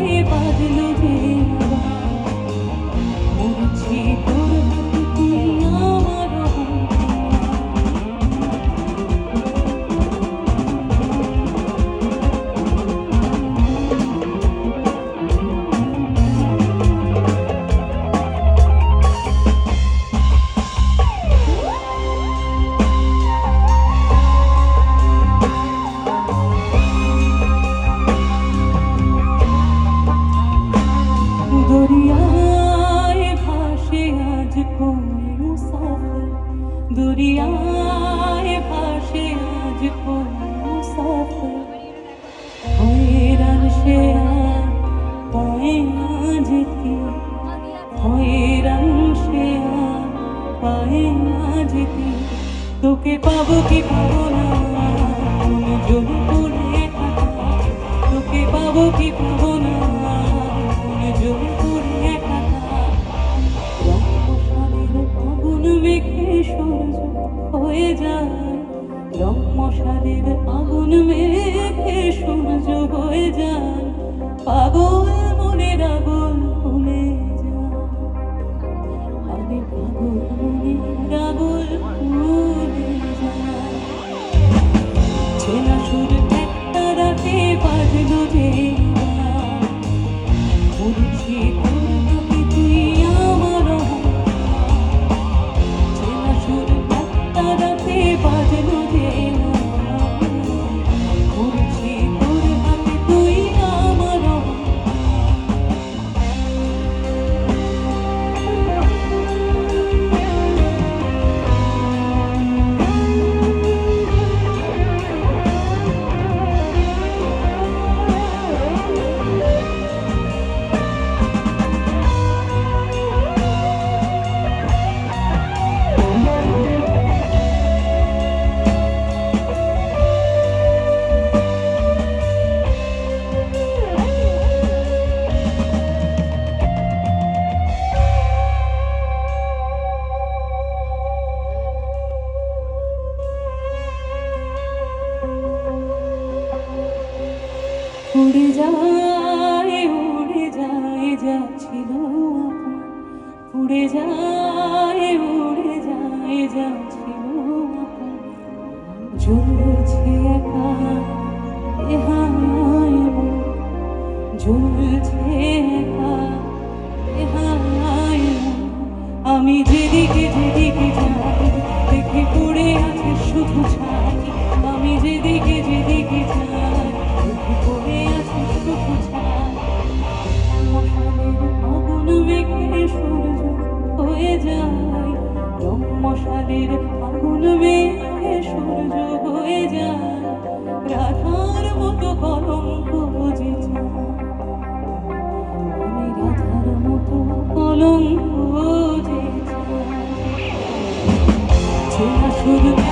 everybody knows. পায় না যেতে তোকে পাবো কি পাবো না, মনে জমি পড়ে থাকা। তোকে পাবো কি পাবো না, মনে জমি পড়ে থাকা। রংমশালের আগুন মেখে সূর্য হয়ে যায়। রংমশালের আগুন মেখে সূর্য হয়ে যায়। পাগল চেনা সুর একটা রাতে বাজলো যে উড়ে যায় উড়ে যায়, যাচ্ছিল। উড়ে যায় উড়ে যায়, যাচ্ছিল। জ্বলছে একা এহায়। জ্বলছে একা এহায়। আমি যেদিকে যেদিকে যাই, দেখে পড়ে আছে শুধু ছাই আমি যেদিকে যেদিকে যাই মশালের আগুন মেখে সূর্য হয়ে যায়, রাধার মতো কলঙ্ক বুঝে আমি রাধার মতো কলঙ্ক চেনা শুধু